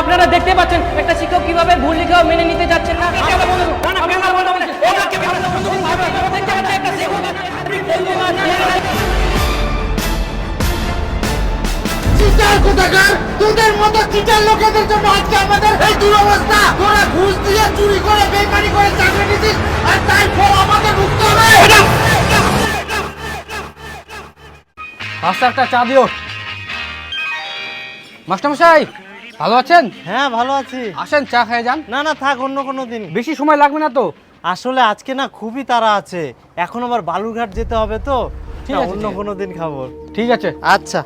আপনারা দেখতে পাচ্ছেন একটা শিক্ষক কীভাবে ভুল লিখেও মেনে নিতে যাচ্ছেন না? দেখতে পাচ্ছেন চিটার কোথাকার? তোদের মতো চিটার লোকেদের জন্য আজকে আমাদের এই দুরবস্থা। তোরা ঘুষ দিয়ে চুরি করে বেকারি করে চাকরি নিতিস আর তাই ফল আমাদের ভুগতে হবে। পাঁচটা একটা চা দিও মাস্টারমশাই! ভালো আছেন? হ্যাঁ ভালো আছি। আসেন চা খেয়ে যান। না না থাক অন্য কোনো দিন। বেশি সময় লাগবে না তো? আসলে আজকে না খুবই তাড়া আছে। এখন আবার বালুরঘাট যেতে হবে তো। ঠিক আছে, অন্য কোনো দিন খাব। ঠিক আছে। আচ্ছা।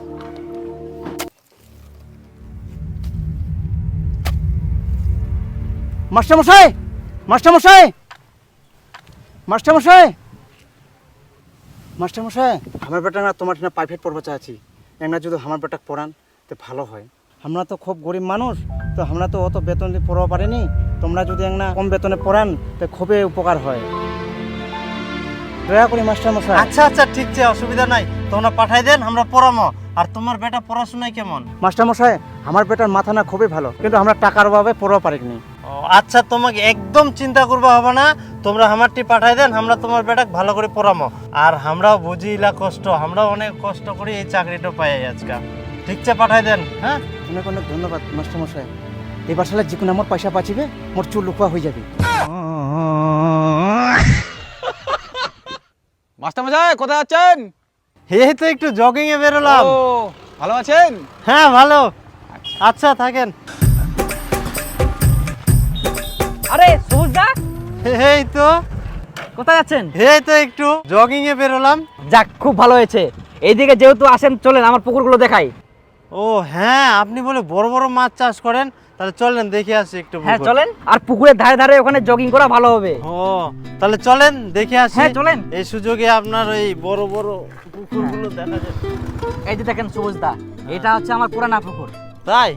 মাস্টারমশাই! মাস্টারমশাই! মাস্টারমশাই! মাস্টারমশাই! আমার বেটা না তোমার না প্রাইভেট পড়বা চাচ্ছি এমনা যদি আমার বেটা পড়ান তো ভালো হয়। আমরা তো খুব গরিব মানুষ তো আমরা তো অত বেতন দিয়ে পারিনি। তোমরা যদি একটা কম বেতনে পড়ান তো খুবই উপকার হয়। দয়া করি মাস্টারমশাই আচ্ছা আচ্ছা ঠিক আছে অসুবিধা নাই। তোমরা পাঠাই দেন আমরা পড়ামো। আর তোমার বেটা পড়াশোনায় কেমন? মাস্টারমশাই আমার বেটার মাথা না খুবই ভালো কিন্তু আমরা টাকার অভাবে পড়াতে পারিনি। ও, আচ্ছা তোমাকে একদম চিন্তা করবা হবে না। তোমরা আমারটি পাঠাই দেন আমরা তোমার বেটাকে ভালো করে পড়ামো। আর আমরাও বুঝি ইলা কষ্ট আমরাও অনেক কষ্ট করি এই চাকরিটা পাই আজকে ঠিক আছে পাঠাই দেন হ্যাঁ? অনেক অনেক ধন্যবাদ মাস্টারমশাই এবার সালে যে কোনো আমার পয়সা পাচিবে মোর চুল লুকুয়া হয়ে যাবে। মাস্টারমশাই কোথায় আছেন? এই তো একটু জগিং এ বেরোলাম। ও ভালো আছেন? হ্যাঁ ভালো। আচ্ছা। থাকেন। আরে সবুজ দা? এই তো। কোথায় যাচ্ছেন এই তো একটু জগিং এ বেরোলাম। যাক খুব ভালো হয়েছে। এইদিকে যেহেতু আসেন চলেন আমার পুকুরগুলো দেখাই। ও হ্যাঁ আপনি বলে বড় বড় মাছ চাষ করেন তাহলে চলেন দেখে আসি একটু হ্যাঁ পুকুর। চলেন আর পুকুরের ধারে ধারে ওখানে জগিং করা ভালো হবে। ও তাহলে চলেন দেখে আসি। হ্যাঁ, চলেন। এই সুযোগে আপনার এই বড় বড় পুকুরগুলো দেখা যায় এই যে দেখেন সবুজ দা এটা হচ্ছে আমার পুরানা পুকুর। তাই?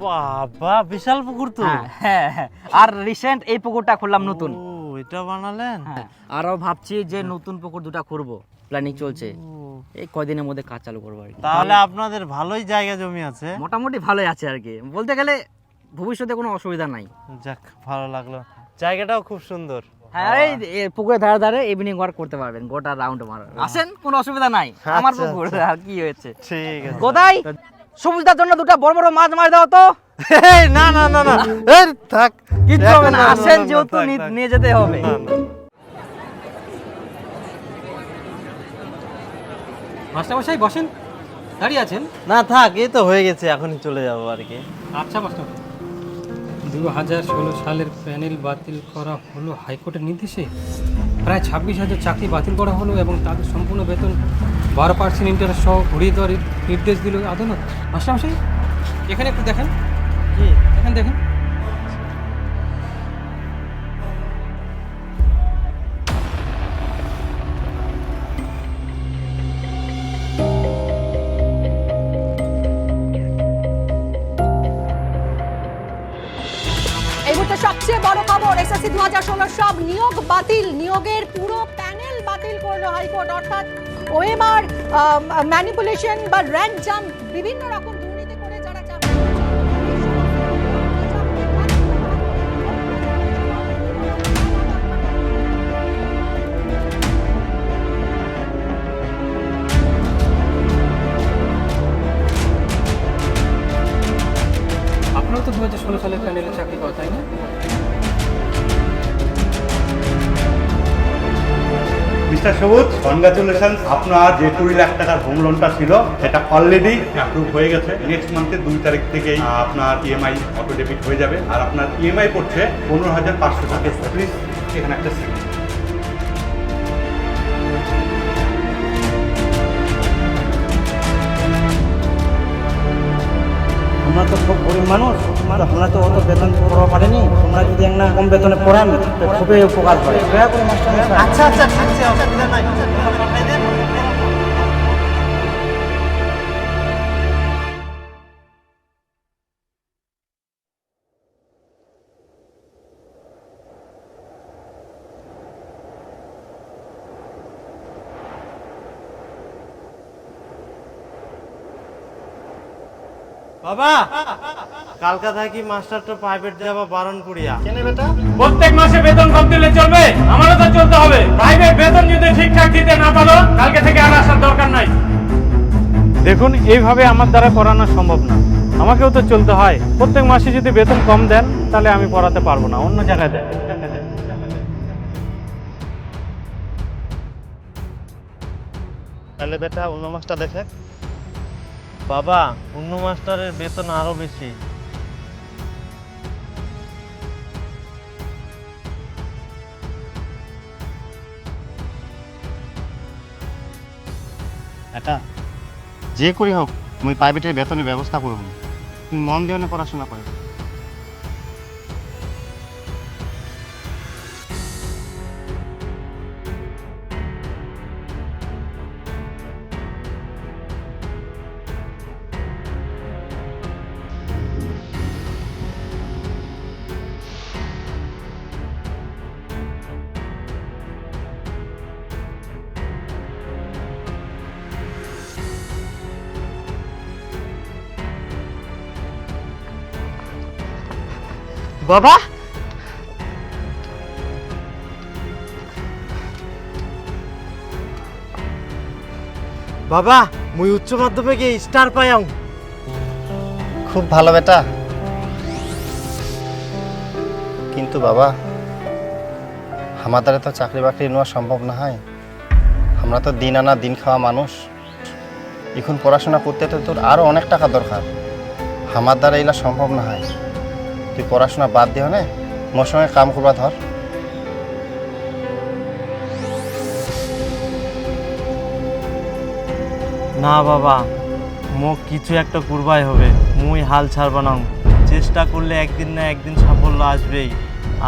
বাবা বিশাল পুকুর তো। হ্যাঁ হ্যাঁ হ্যাঁ। আর রিসেন্ট এই পুকুরটা খুললাম নতুন। ও এটা বানালেন? হ্যাঁ আরও ভাবছি যে নতুন পুকুর দুটো করব প্ল্যানিং চলছে। ও, এই কয়দিনের মধ্যে কাজ চালু করব আর কি। তাহলে আপনাদের ভালোই জায়গা জমি আছে। মোটামুটি ভালোই আছে আর কি। বলতে গেলে ভবিষ্যতে কোনো অসুবিধা নাই। যাক ভালো লাগল। জায়গাটাও খুব সুন্দর। হ্যাঁ এই এই পুকুরের ধারে ধারে ইভিনিং ওয়ার্ক করতে পারবেন গোটা রাউন্ড মার। আসেন কোনো অসুবিধা নাই। আমার আচ্ছা, পুকুর আচ্ছা। আর কি হয়েছে। ঠিক আছে। কোথায় সবুজদার জন্য দুটো বড় বড় মাছ মাছ দাও তো। না না না না। এই, থাক। কিচ্ছু হবে না না, না, আসেন যেহেতু। নিয়ে যেতে হবে না, না। মাস্টারমশাই বসেন। দাঁড়িয়ে আছেন? না থাক এই তো হয়ে গেছে এখনই চলে যাব আর কি। আচ্ছা মাস্টার দু হাজার ষোলো সালের প্যানেল বাতিল করা হলো হাইকোর্টের নির্দেশে। প্রায় ছাব্বিশ হাজার চাকরি বাতিল করা হলো এবং তাদের সম্পূর্ণ বেতন বারো পার্সেন্ট ইন্টারেস্ট সহ ঘুরিয়ে দেওয়ার নির্দেশ দিল আদালত। মাস্টারমশাই এখানে একটু দেখেন। কি এখানে দেখেন। সব নিয়োগ বাতিল, নিয়োগের পুরো প্যানেল বাতিল করল হাইকোর্ট। অর্থাৎ ওএমআর ম্যানিপুলেশন বা র্যাঙ্ক জাম্প বিভিন্ন রকম মিস্টার সবুজ কনগ্রাচুলেশন আপনার যে কুড়ি লাখ টাকার হোম লোনটা ছিল, সেটা অলরেডি অ্যাপ্রুভ হয়ে গেছে। নেক্সট মান্থের দুই তারিখ থেকে আপনার ইএমআই অটো ডেবিট হয়ে যাবে। আর আপনার ইএমআই পড়ছে পনেরো হাজার পাঁচশো টাকা। প্লিজ এখানে একটা আমরা তো খুব গরিব মানুষ তো আমরা তো অত বেতন পড়া পারিনি তোমরা যদি একটা কম বেতনে পড়ান তো খুবই উপকার হয়। দয়া করে আচ্ছা আচ্ছা ঠিক আছে অসুবিধা নাই। বাবা কালকা থাকি মাস্টারটা প্রাইভেট যাবা বারণ করিয়া কেনে বেটা প্রত্যেক মাসে বেতন কম দিলে চলবে আমারও তো চলতে হবে। প্রাইভেট বেতন যদি ঠিকঠাক দিতে না পারো কালকে থেকে আর আসার দরকার নাই। দেখুন এইভাবে আমার দ্বারা করানো সম্ভব না। আমাকেও তো চলতে হয়। প্রত্যেক মাসে যদি বেতন কম দেন তাহলে আমি পড়াতে পারব না। অন্য জায়গায় দেন। তাহলে বেটা অন্য মাসটা দেখে। বাবা অন্য মাস্টারের বেতন আরও বেশি। এটা যে করি হোক তুমি প্রাইভেটের বেতনের ব্যবস্থা করব। তুমি মন দিয়ে পড়াশোনা করো। বাবা। বাবা মুই উচ্চ মাধ্যমিকে স্টার পাইয়াম। খুব ভালো বেটা। কিন্তু বাবা আমার দ্বারা তো চাকরি বাকরি নেওয়া সম্ভব না হয় আমরা তো দিন আনা দিন খাওয়া মানুষ। এখন পড়াশোনা করতে তো তোর আরও অনেক টাকা দরকার। আমার দ্বারা এগুলা সম্ভব না হয় তুই পড়াশোনা বাদ দিও না মোর সঙ্গে কাম করবা ধর না বাবা, মোক কিছু একটা করবাই হবে, মুই হাল ছাড়ব না। চেষ্টা করলে একদিন না একদিন সাফল্য আসবেই।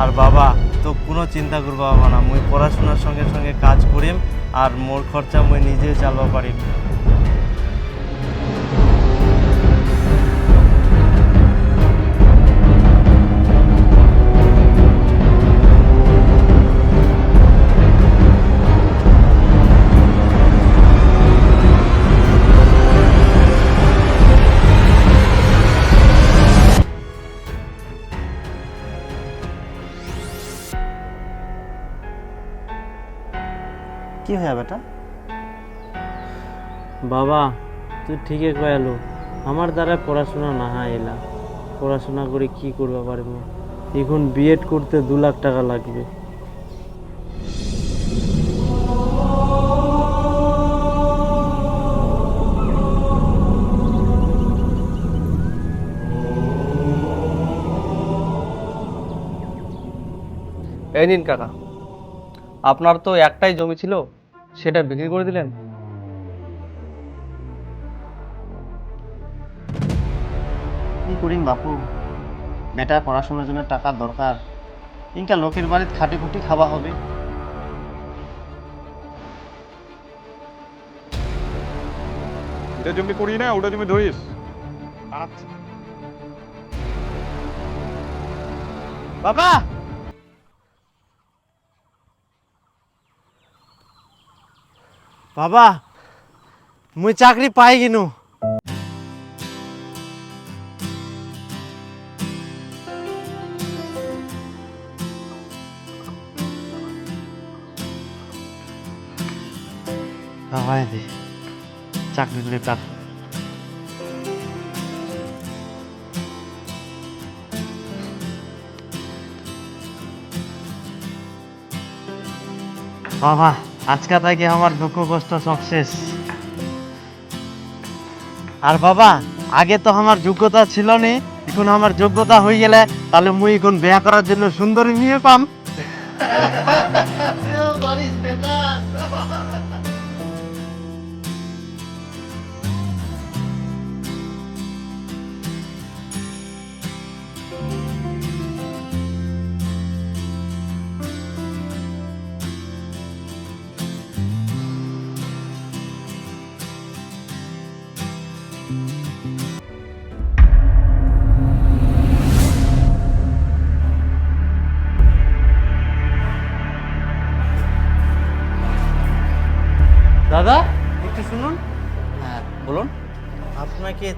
আর বাবা তো কোনো চিন্তা করবা হবে না, মুই পড়াশোনার সঙ্গে সঙ্গে কাজ করিম, আর মোর খরচা মুই নিজে চালবা পারিম। কি হয়ে বেটা? বাবা তুই ঠিকই কয়ালো আমার দ্বারা পড়াশোনা না হয় এলা। পড়াশোনা করে কি করবা পারব? এখন বিএড করতে দু লাখ টাকা লাগবে। এই নিন কাকা আপনার তো একটাই জমি ছিল? সেটা বিক্রি করে দিলেন? কি করিম বাপু? বেটা পড়াশোনার জন্য টাকা দরকার। ইনকা লোকের বাড়িতে খাটি খুটি খাওয়া হবে। এটা জমি করি না ওটা জমি ধরিস। আচ্ছা। বাবা! বাবা মুই চাকরি পাই কিনু বাবা দি চাকরি করে টাকা বাবা আজকে থেকে আমার দুঃখ কষ্ট সব শেষ। আর বাবা, আগে তো আমার যোগ্যতা ছিল নি, এখন আমার যোগ্যতা হয়ে গেলে তাহলে মুই এখন বিয়া করার জন্য সুন্দরী মেয়ে পাম।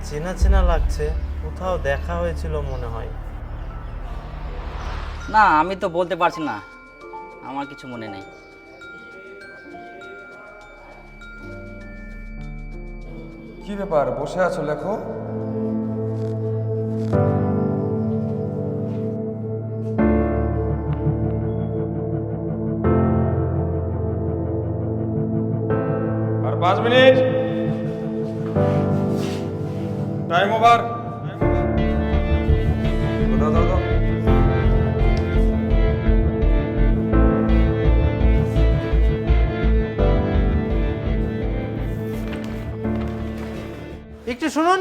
চেনা চেনা লাগছে কোথাও দেখা হয়েছিল মনে হয়। না আমি তো বলতে পারছি না। আমার কিছু মনে নেই। কি ব্যাপার বসে আছো লেখো? আর পাঁচ মিনিট। শুনুন।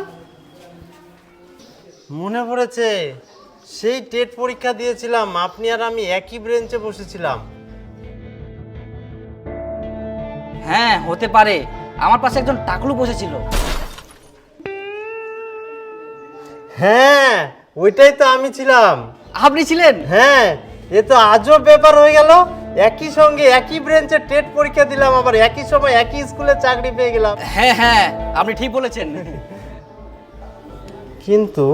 মনে পড়েছে সেই টেট পরীক্ষা দিয়েছিলাম আপনি আর আমি একই ব্রেঞ্চে বসেছিলাম। হ্যাঁ হতে পারে। আমার পাশে একজন টাকলু বসেছিল। হ্যাঁ ওইটাই তো আমি ছিলাম। আপনি ছিলেন? হ্যাঁ এ তো আজব ব্যাপার হয়ে গেল। একই সঙ্গে একই ব্রেঞ্চে টেট পরীক্ষা দিলাম আবার একই সময় একই স্কুলে চাকরি পেয়ে গেলাম। হ্যাঁ হ্যাঁ আপনি ঠিক বলেছেন। কিন্তু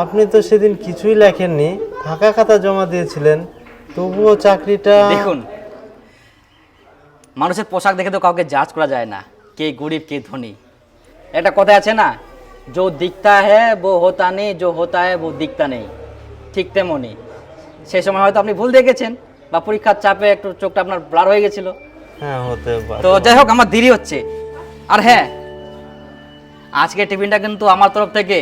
আপনি তো সেদিন কিছুই লেখেননি ফাঁকা খাতা জমা দিয়েছিলেন তবুও চাকরিটা দেখুন মানুষের পোশাক দেখে তো কাউকে জাজ করা যায় না কে গরিব কে ধনী একটা কথা আছে না जो दिखता है वो होता नहीं जो होता है वो दिखता नहीं ঠিক তেমনই সেই সময় হয়তো আপনি ভুল দেখেছেন বা পরীক্ষার চাপে একটু চোখটা আপনার ব্লার হয়ে গেছিল হ্যাঁ হতে পারে তো যাই হোক আমার দেরি হচ্ছে আর হ্যাঁ আজকে টিফিনটা কিন্তু আমার তরফ থেকে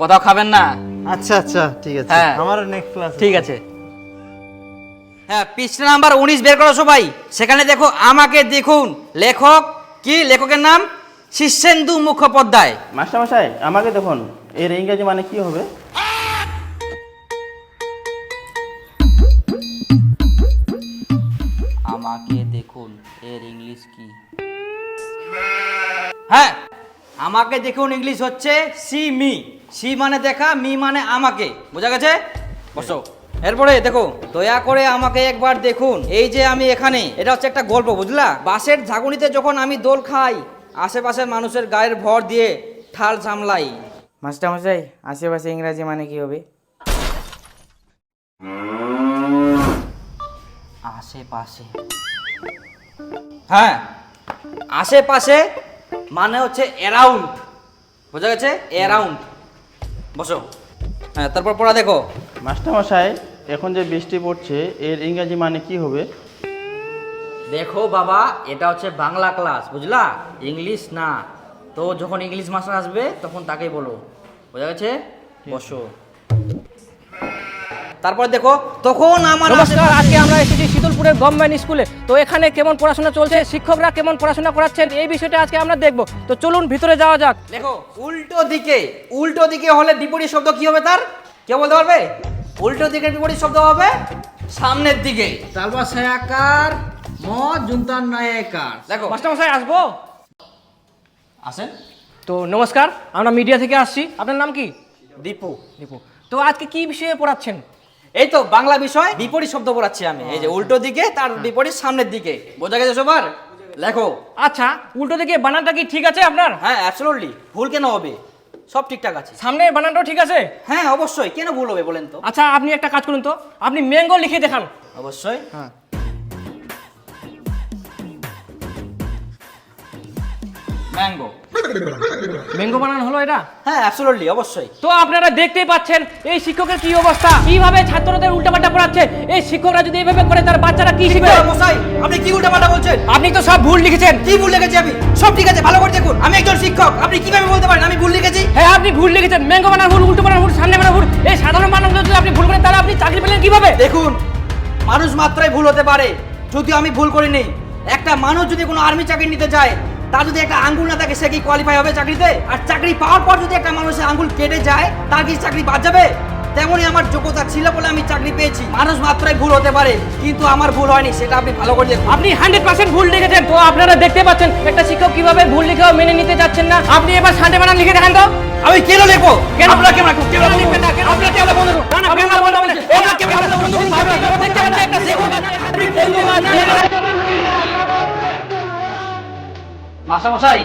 কোথাও খাবেন না? আচ্ছা আচ্ছা ঠিক আছে। হ্যাঁ। আমারও নেক্সট ক্লাস ঠিক আছে। হ্যাঁ পৃষ্ঠা নাম্বার উনিশ বের করো সবাই। সেখানে দেখো আমাকে দেখুন লেখক কি লেখকের নাম? শীর্ষেন্দু মুখোপাধ্যায়। মাস্টারমশাই আমাকে দেখুন এর ইংরেজি মানে কি হবে? আমাকে দেখুন এর ইংলিশ কি? হ্যাঁ আমাকে দেখুন ইংলিশ হচ্ছে সি মি। সি মানে দেখা মি মানে আমাকে। বোঝা গেছে? বসো। এরপরে দেখো দয়া করে আমাকে একবার দেখুন। এই যে আমি এখানে এটা হচ্ছে একটা গল্প বুঝলা? বাসের ঝাঁকুনিতে যখন আমি দোল খাই আশেপাশের মানুষের গায়ের ভর দিয়ে ঠাল সামলাই মাস্টার মাস্টারমশাই আশেপাশে ইংরাজি মানে কি হবে? আশেপাশে। হ্যাঁ আশেপাশে মানে হচ্ছে অ্যারাউন্ড বোঝা গেছে? অ্যারাউন্ড বসো। হ্যাঁ তারপর পড়া দেখো। মাস্টারমশাই এখন যে বৃষ্টি পড়ছে এর ইংরেজি মানে কি হবে? দেখো বাবা এটা হচ্ছে বাংলা ক্লাস বুঝলা? ইংলিশ না। তো যখন ইংলিশ মাস্টার আসবে তখন তাকেই বলো। বোঝা গেছে? বসো। তারপর দেখো তখন আমার নমস্কার আজকে আমরা এসেছি শীতলপুরের গভর্নমেন্ট স্কুলে। তো এখানে কেমন পড়াশোনা চলছে? শিক্ষকরা কেমন পড়াশোনা করাচ্ছেন? এই বিষয়টা আজকে আমরা দেখব। তো চলুন ভিতরে যাওয়া যাক। দেখো উল্টো দিকে উল্টো দিকে হলে বিপরীত শব্দ কি হবে তার? কে বলতে পারবে? উল্টো দিকের বিপরীত শব্দ হবে সামনের দিকে। তারপর সায়াকার ম জুন্তার নায়কার দেখো। মাস্টারমশাই আসব? আসেন। তো নমস্কার আমরা মিডিয়া থেকে আসছি। আপনার নাম কি? দীপু। দীপু। তো আজকে কি বিষয়ে পড়াচ্ছেন? এই তো বাংলা বিষয় বিপরীত শব্দ পড়াচ্ছি আমি। এই যে উল্টো দিকে তার বিপরীত সামনের দিকে। বোঝা গেছে সবার? লেখো। আচ্ছা উল্টো দিকে বানানটা কি ঠিক আছে আপনার? হ্যাঁ অ্যাবসলিউটলি ভুল কেন হবে? সব ঠিকঠাক আছে। সামনে বানানটাও ঠিক আছে? হ্যাঁ অবশ্যই। কেন ভুল হবে বলেন তো? আচ্ছা আপনি একটা কাজ করুন তো। আপনি ম্যাঙ্গো লিখে দেখান। অবশ্যই। হ্যাঁ। ম্যাঙ্গো। ম্যাঙ্গো বানান হলো এটা? হ্যাঁ অ্যাবসলিউটলি অবশ্যই। তো আপনারা দেখতেই পাচ্ছেন এই শিক্ষকের কি অবস্থা? কীভাবে ছাত্রদের উল্টাপাল্টা পড়াচ্ছে? এই শিক্ষকরা যদি এইভাবে করে তার বাচ্চারা কি শিখবে? মশাই আপনি কি উল্টাপাল্টা বলছেন? আপনি তো সব ভুল লিখেছেন। কি ভুল লিখেছি আমি? সব ঠিক আছে ভালো করে দেখুন। আমি একজন শিক্ষক আপনি কীভাবে বলতে পারেন আমি ভুল লিখেছি? হ্যাঁ আপনি ভুল লিখেছেন। ম্যাঙ্গো বানান ভুল উল্টো বানান ভুল সামনে বানান ভুল। এই সাধারণ বানান যদি আপনি ভুল করেন তাহলে আপনি চাকরি পেলেন কীভাবে? দেখুন মানুষ মাত্রাই ভুল হতে পারে যদিও আমি ভুল করিনি। একটা মানুষ যদি কোনো আর্মি চাকরি নিতে যায় তার যদি একটা আঙ্গুল না থাকে সে কি কোয়ালিফাই হবে চাকরিতে? আর চাকরি পাওয়ার পর যদি একটা মানুষের আঙ্গুল কেটে যায় তার কি চাকরি বাদ যাবে? তেমনই আমার যোগ্যতা ছিল বলে আমি চাকরি পেয়েছি। মানুষ মাত্রাই ভুল হতে পারে কিন্তু আমার ভুল হয়নি সেটা আপনি ভালো করে দেখুন। আপনি হান্ড্রেড পার্সেন্ট ভুল লিখেছেন। তো আপনারা দেখতে পাচ্ছেন একটা শিক্ষক কীভাবে ভুল লিখেও মেনে নিতে যাচ্ছেন না। আপনি এবার সান্ডে বানান লিখে দেখান তো। আমি কেন লিখব? কেন? আপনারা কেন রাখুন কেন লিখবেন না? কেন? আপনার ক্যামেরা বন্ধ। না, না, ক্যামেরা বন্ধ করুন। এই না, ক্যামেরা বন্ধ দেখতে পাচ্ছেন একটা শিক্ষক। মাসামশাই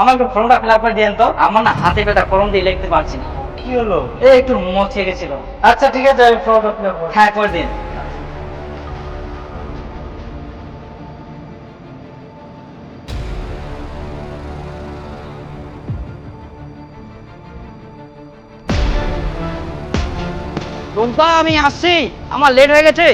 আমার একটু ফর্মটা ফিল আপ করে দিয়েন তো। আমার না হাতে ব্যথা ফর্ম দিয়ে লিখতে পারছি না। কি হলো? এই একটু মচে গেছিল। আচ্ছা ঠিক আছে আমি ফর্মটা up হ্যাঁ করে দিন। টুম্পা আমি আসছি। আমার লেট হয়ে গেছে।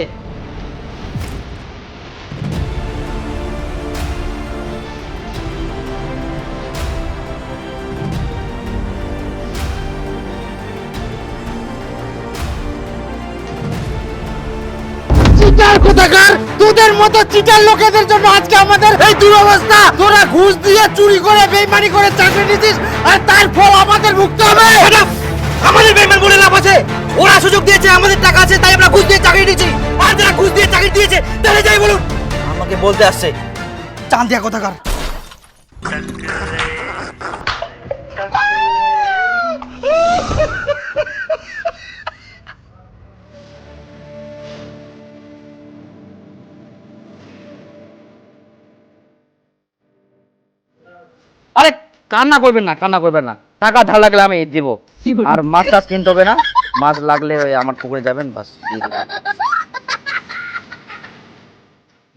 কোথাকার তোদের মতো চিটার লোকেদের জন্য আজকে আমাদের এই দুরবস্থা। তোরা ঘুষ দিয়ে চুরি করে বেইমানি করে চাকরি নিছিস আর তার ফল আমাদের ভুগতে হবে। আমাদের বেমান বলে লাভ আছে। ওরা সুযোগ দিয়েছে আমাদের টাকা আছে তাই আমরা ঘুষ দিয়ে চাকরি দিয়েছি আর যারা ঘুষ দিয়ে চাকরি দিয়েছে তাহলে যাই বলুন। আমাকে বলতে আসছে। চান দিয়া কোথাকার আরে কান্না করবেন না কান্না করবেন না। টাকা ধার লাগলে আমি দিব। আর মাছ টাছ কিনতে হবে না মাছ লাগলে ওই আমার পুকুরে যাবেন বাস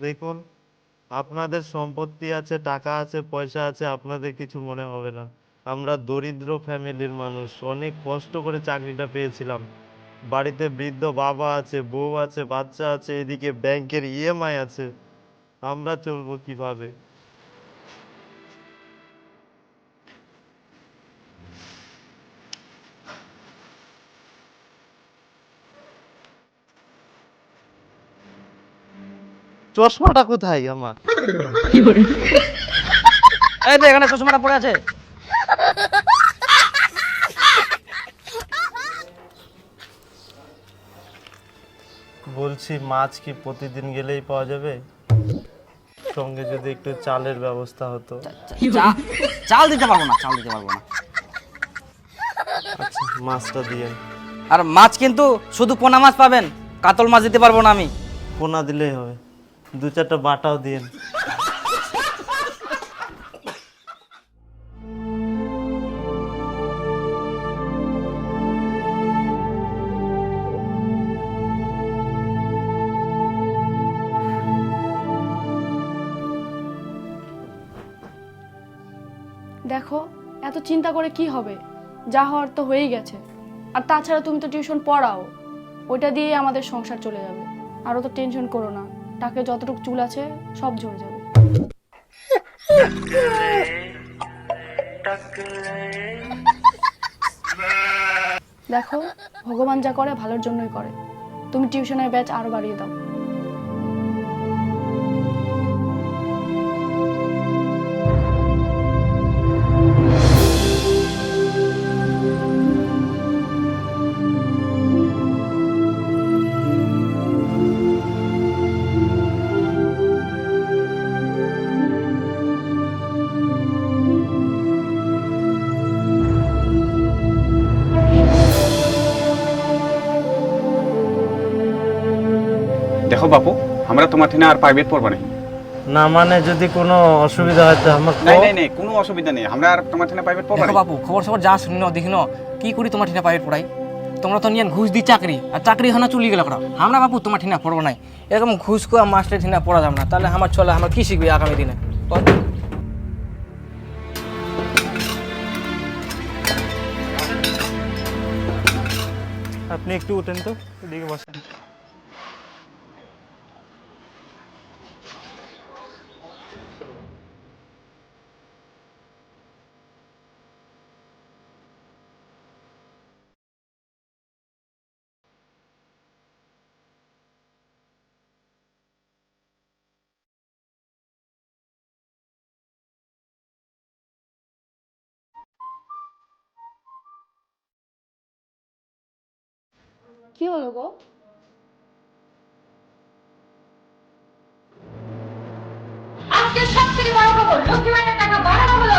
দেখুন আপনাদের সম্পত্তি আছে টাকা আছে পয়সা আছে আপনাদের কিছু মনে হবে না। আমরা দরিদ্র ফ্যামিলির মানুষ অনেক কষ্ট করে চাকরিটা পেয়েছিলাম। বাড়িতে বৃদ্ধ বাবা আছে বউ আছে বাচ্চা আছে এদিকে ব্যাংকের ইএমআই আছে। আমরা চলবো কীভাবে? চশমাটা কোথায় আমার? এই তো এখানে চশমাটা পড়ে আছে। বলছি মাছ কি প্রতিদিন গেলেই পাওয়া যাবে? সঙ্গে যদি একটু চালের ব্যবস্থা হতো। চাল দিতে পারব না চাল দিতে পারব না। আচ্ছা মাছটা দিয়ে আর মাছ কিন্তু শুধু পোনা মাছ পাবেন কাতল মাছ দিতে পারব না আমি। পোনা দিলেই হবে। দু চারটা বাটাও দিন দেখো, এত চিন্তা করে কি হবে? যা হওয়ার তো হয়েই গেছে। আর তাছাড়া তুমি তো টিউশন পড়াও। ওইটা দিয়ে আমাদের সংসার চলে যাবে। আরও তো টেনশন করো না। টাকে যতটুকু চুল আছে, সব ঝরে যাবে। দেখো, ভগবান যা করে, ভালোর জন্যই করে। তুমি টিউশনের ব্যাচ আরও বাড়িয়ে দাও। বাপু আমরা তোমার ঠিনা আর প্রাইভেট পড়ব না। না মানে যদি কোনো অসুবিধা হয় তো আমার নাই নাই নাই কোনো অসুবিধা নেই। আমরা আর তোমার ঠিনা প্রাইভেট পড়ব দেখো না বাপু খবর সবর যা শুনি দেখি ন কি করি তোমার ঠিনা প্রাইভেট পড়াই? তোমরা তো নিয়ে ঘুষ দিই চাকরি আর চাকরি হনা চলি গেল করা আমরা বাপু তোমার ঠিনা পড়ব নাই এরকম ঘুষ করে মাস্টার ঠিনা পড়া যাবে না। তাহলে আমার চলে আমরা কি শিখবি আগামী দিনে? আপনি একটু উঠেন তো এদিকে বসেন। কি হলো গো? আজকে সব বড় খবর লক্ষ্মী ভান্ডার টাকা বাড়ানো হলো।